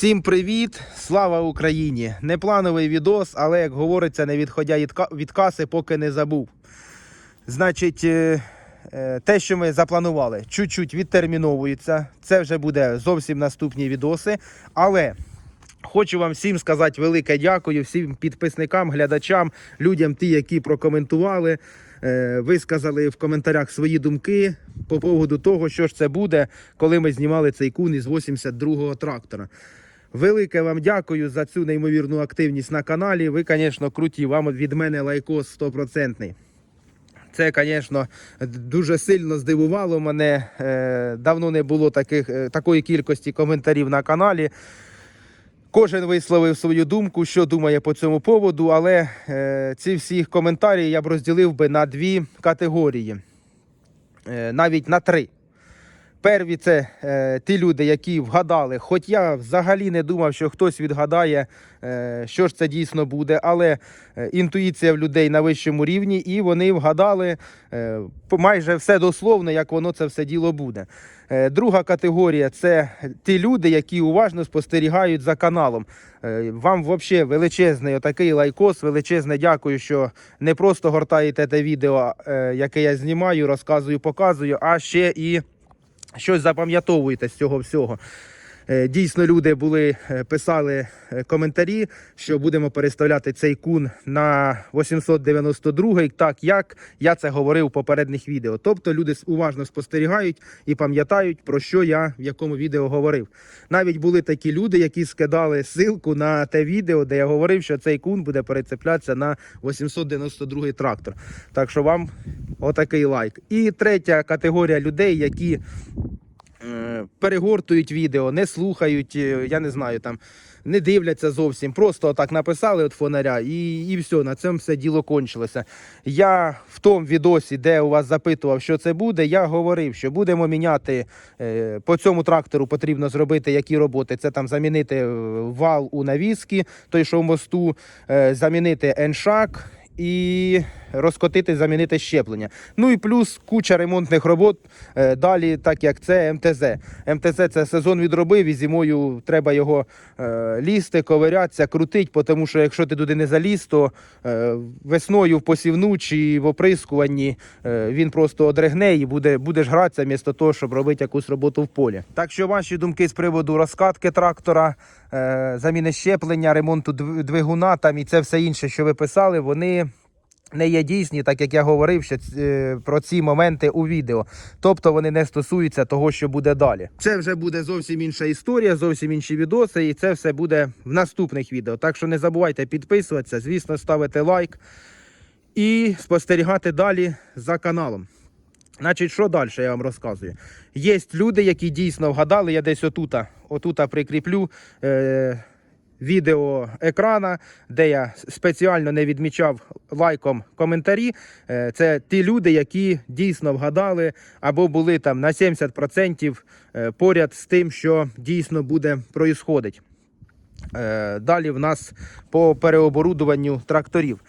Всім привіт! Слава Україні! Неплановий відос, але як говориться, не відходя від каси, поки не забув. Значить, е, е, те, що ми запланували, чуть-чуть відтерміновується. Це вже буде зовсім наступні відоси. Але хочу вам всім сказати велике дякую, всім підписникам, глядачам, людям, ті, які прокоментували, е, висказали в коментарях свої думки по поводу того, що ж це буде, коли ми знімали цей кун із 82-го трактора. Велике вам дякую за цю неймовірну активність на каналі. Ви, звісно, круті. Вам від мене лайкос стопроцентний. Це, звісно, дуже сильно здивувало мене. Е, Давно не було таких, е, такої кількості коментарів на каналі. Кожен висловив свою думку, що думає по цьому поводу, але е, ці всі коментарі я б розділив би на дві категорії, навіть на три. Перві це е, ті люди, які вгадали, хоч я взагалі не думав, що хтось відгадає, е, що ж це дійсно буде, але е, інтуїція в людей на вищому рівні, і вони вгадали е, майже все дословно, як воно це все діло буде. Е, друга категорія це ті люди, які уважно спостерігають за каналом. Е, Вам взагалі величезний отакий лайкос, величезне дякую, що не просто гортаєте те відео, е, яке я знімаю, розказую, показую, а ще і щось запам'ятовуєте з цього всього. Е, Дійсно, люди були, е, писали е, коментарі, що будемо переставляти цей кун на 892-й, так як я це говорив у попередніх відео. Тобто люди уважно спостерігають і пам'ятають, про що я в якому відео говорив. Навіть були такі люди, які скидали ссылку на те відео, де я говорив, що цей кун буде перецеплятися на 892-й трактор. Так що вам отакий лайк. І третя категорія людей, які перегортують відео, не слухають, е, я не знаю, там не дивляться зовсім. Просто отак написали от фонаря, і, і все, на цьому все діло кончилося. Я в тому відосі, де у вас запитував, що це буде, я говорив, що будемо міняти е, по цьому трактору потрібно зробити які роботи. Це там замінити е, вал у навіски, той, що в мосту, е, замінити еншак. І розкотити, замінити щеплення. Ну і плюс куча ремонтних робот. е, Далі, так як це МТЗ. МТЗ це сезон відробив, і зимою треба його е, лізти, ковирятися, крутити, тому що якщо ти туди не заліз, то е, весною в посівну чи в оприскуванні він просто одригне і буде, будеш гратися вмісто того, щоб робити якусь роботу в полі. Так що ваші думки з приводу розкатки трактора, заміни щеплення, ремонту двигуна там і це все інше, що ви писали, вони не є дійсні, так як я говорив ще про ці моменти у відео. Тобто вони не стосуються того, що буде далі. Це вже буде зовсім інша історія, зовсім інші відоси, і це все буде в наступних відео. Так що не забувайте підписуватися, звісно, ставити лайк і спостерігати далі за каналом. Значить, що далі я вам розказую? Є люди, які дійсно вгадали, я десь отута, отута прикріплю. Е- відео екрана, де я спеціально не відмічав лайком коментарі. Е, Це ті люди, які дійсно вгадали або були там на 70% е, поряд з тим, що дійсно буде проїсходить. Е, Далі в нас по переоборудуванню тракторів.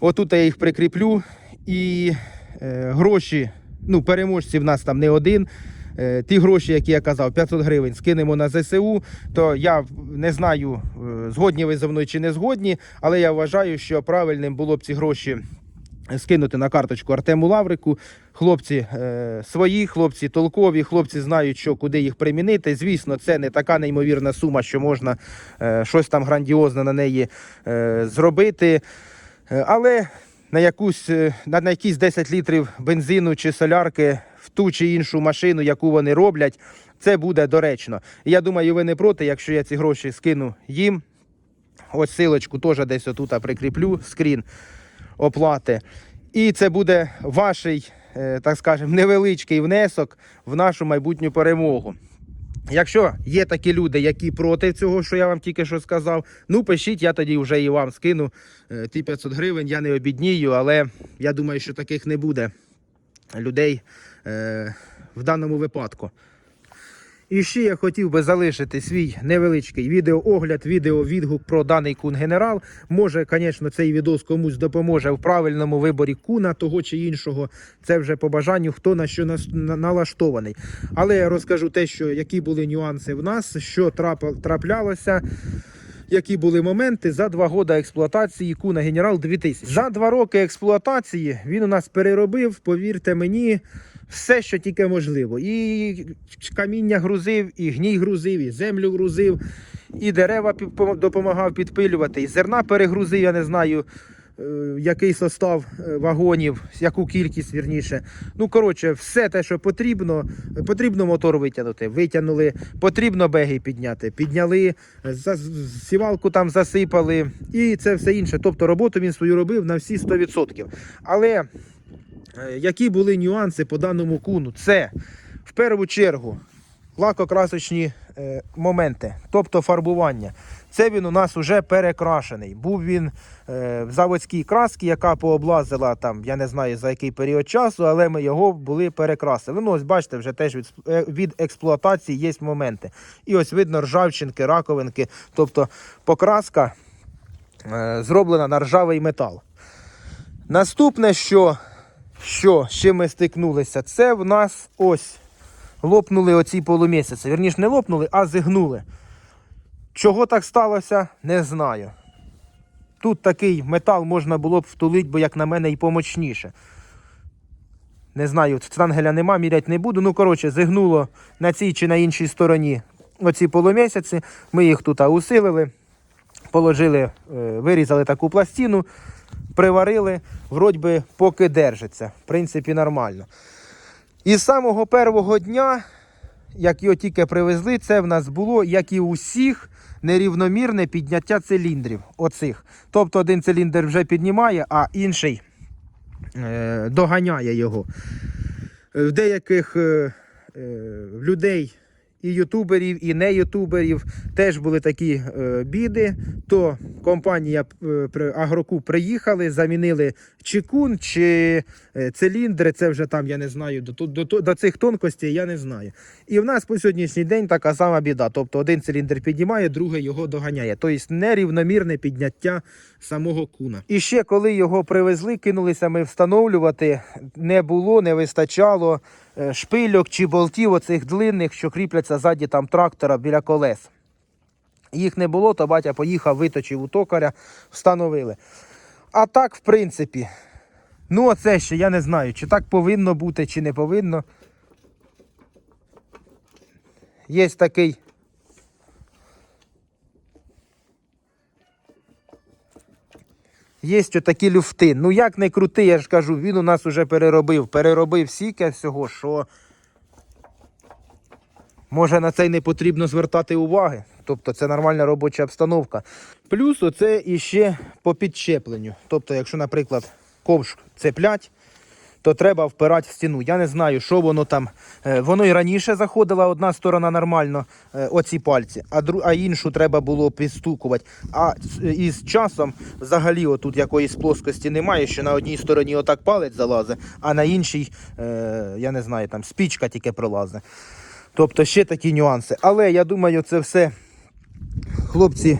Отут я їх прикріплю. І гроші, ну, переможці в нас там не один. Е, ті гроші, які я казав, 500 гривень скинемо на ЗСУ, то я не знаю, е, згодні ви зі мною чи не згодні, але я вважаю, що правильним було б ці гроші скинути на карточку Артему Лаврику. Хлопці е, свої, хлопці толкові, хлопці знають, що куди їх примінити. Звісно, це не така неймовірна сума, що можна е, щось там грандіозне на неї е, зробити. Е, Але на якусь на, на якісь 10 літрів бензину чи солярки ту чи іншу машину, яку вони роблять, це буде доречно. Я думаю, ви не проти, якщо я ці гроші скину їм. Ось силочку теж десь отут прикріплю скрін оплати. І це буде ваш, так скажемо, невеличкий внесок в нашу майбутню перемогу. Якщо є такі люди, які проти цього, що я вам тільки що сказав, ну пишіть, я тоді вже і вам скину е, ті 500 гривень, я не обіднію, але я думаю, що таких не буде людей е, в даному випадку. І ще я хотів би залишити свій невеличкий відеоогляд, відеовідгук про даний кун генерал. Може, звісно, цей відос комусь допоможе в правильному виборі куна того чи іншого. Це вже по бажанню, хто на що налаштований. Але я розкажу те, що які були нюанси в нас, що траплялося. Які були моменти за два роки експлуатації Куна Генерал 2000. За два роки експлуатації він у нас переробив, повірте мені, все, що тільки можливо. І каміння грузив, і гній грузив, і землю грузив, і дерева допомагав підпилювати, і зерна перегрузив, я не знаю. Е, Який состав е, вагонів, яку кількість вірніше. Ну, коротше, все те, що потрібно. Потрібно мотор витягнути. Витягнули, потрібно беги підняти. Підняли, сівалку там засипали і це все інше. Тобто роботу він свою робив на всі 100%. Але е, які були нюанси по даному куну? Це в першу чергу лакокрасочні е, моменти, тобто фарбування. Це він у нас вже перекрашений. Був він е, в заводській красці, яка пооблазила там, я не знаю за який період часу, але ми його були перекрасили. Ну, ось бачите, вже теж від, е, від експлуатації є моменти. І ось видно ржавчинки, раковинки. Тобто покраска е, зроблена на ржавий метал. Наступне, що, що з ми стикнулися, це в нас ось лопнули оці полумісяці. Вірніше, не лопнули, а зігнули. Чого так сталося, не знаю. Тут такий метал можна було б втулити, бо, як на мене, і помочніше. Не знаю, штангеля нема, міряти не буду. Ну, коротше, зігнуло на цій чи на іншій стороні оці полумісяці. Ми їх тут усилили, положили, е, вирізали таку пластину, приварили, вроді поки держиться. В принципі, нормально. І з самого першого дня, як його тільки привезли, це в нас було, як і усіх, нерівномірне підняття циліндрів. Оцих. Тобто один циліндр вже піднімає, а інший е, доганяє його. В деяких е, е, людей, і ютуберів, і не ютуберів теж були такі е, біди. То компанія е, Агрокуб приїхали, замінили чи кун, чи е, циліндри. Це вже там, я не знаю, до, до, до, до цих тонкостей я не знаю. І в нас по сьогоднішній день така сама біда. Тобто один циліндр піднімає, другий його доганяє. Тобто нерівномірне підняття самого куна. І ще коли його привезли, кинулися ми встановлювати. Не було, не вистачало шпильок чи болтів оцих длинних, що кріпляться ззаді там трактора біля колес. Їх не було, то батя поїхав, виточив у токаря, встановили. А так, в принципі, ну оце ще я не знаю, чи так повинно бути, чи не повинно. Є такий. Є такі люфти. Ну як не крути, я ж кажу, він у нас уже переробив. Переробив стільки всього, що може на це й не потрібно звертати уваги. Тобто це нормальна робоча обстановка. Плюс оце іще по підчепленню. Тобто, якщо, наприклад, ковш цеплять, то треба впирати в стіну. Я не знаю, що воно там. Е, Воно і раніше заходила одна сторона нормально, е, оці пальці, а, дру, а іншу треба було підстукувати. А із часом взагалі отут якоїсь плоскості немає, що на одній стороні отак палець залазить, а на іншій, е, я не знаю, там спічка тільки пролазить. Тобто ще такі нюанси. Але я думаю, це все хлопці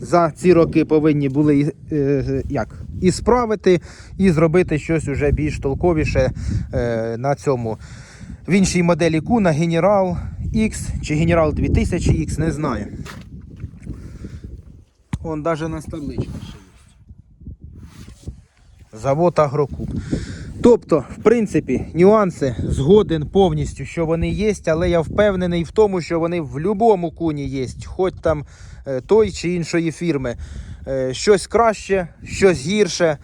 за ці роки повинні були і, е, як, і справити, і зробити щось уже більш толковіше е, на цьому. В іншій моделі Куна Генерал X чи Генерал 2000X, не знаю. Вон навіть на табличці ще є. Завод Агрокуб. Тобто, в принципі, нюанси згоден повністю, що вони є, але я впевнений в тому, що вони в будь-якому куні є, хоч там е, той чи іншої фірми. Е, Щось краще, щось гірше.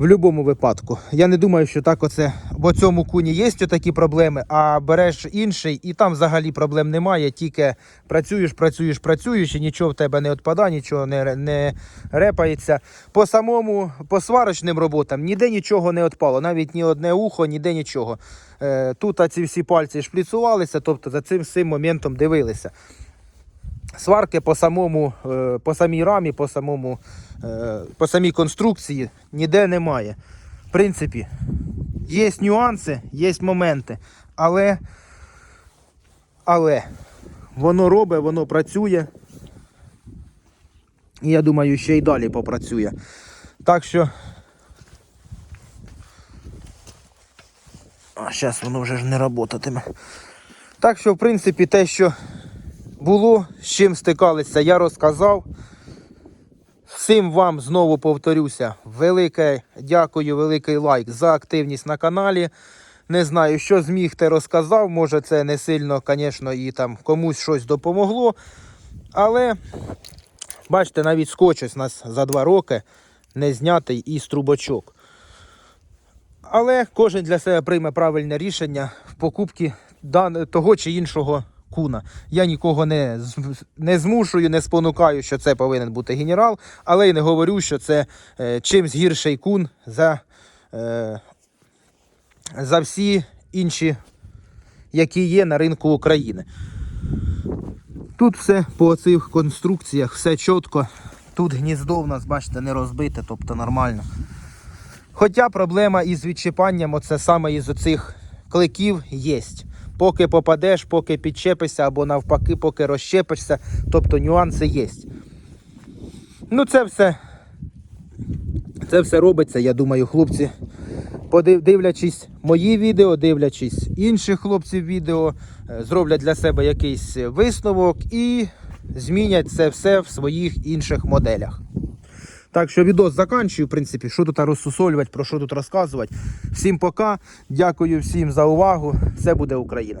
В будь-якому випадку. Я не думаю, що так оце в цьому куні є такі проблеми, а береш інший, і там взагалі проблем немає. Тільки працюєш, працюєш, працюєш, і нічого в тебе не відпадає, нічого не, не репається. По самому по сварочним роботам ніде нічого не відпало, навіть ні одне ухо, ніде нічого. Е, тут ці всі пальці шпліцувалися, тобто за цим всім моментом дивилися. Сварки по самому, е, по самій рамі, по самому, е, по самій конструкції ніде немає. В принципі, є нюанси, є моменти, але, але воно робить, воно працює. І я думаю, ще й далі попрацює. Так що. А зараз воно вже ж не працюватиме. Так що, в принципі, те, що було, з чим стикалися, я розказав. Всім вам знову повторюся, велике дякую, великий лайк за активність на каналі. Не знаю, що зміг, те розказав. Може, це не сильно, звісно, і там комусь щось допомогло. Але бачите, навіть скотч у нас за два роки не знятий із трубочок. Але кожен для себе прийме правильне рішення в покупці того чи іншого куна. Я нікого не, не змушую, не спонукаю, що це повинен бути генерал, але й не говорю, що це е, чимсь гірший кун за, е, за всі інші, які є на ринку України. Тут все по цих конструкціях, все чітко. Тут гніздо в нас, бачите, не розбите, тобто нормально. Хоча проблема із відчіпанням, оце саме із оцих кликів є. Поки попадеш, поки підчепишся, або навпаки, поки розщепишся, тобто нюанси є. Ну, це все. Це все робиться, я думаю, хлопці, дивлячись мої відео, дивлячись інших хлопців відео, е, зроблять для себе якийсь висновок і змінять це все в своїх інших моделях. Так що відос заканчую, в принципі, що тут розсусолювати, про що тут розказувати. Всім пока. Дякую всім за увагу. Це буде Україна.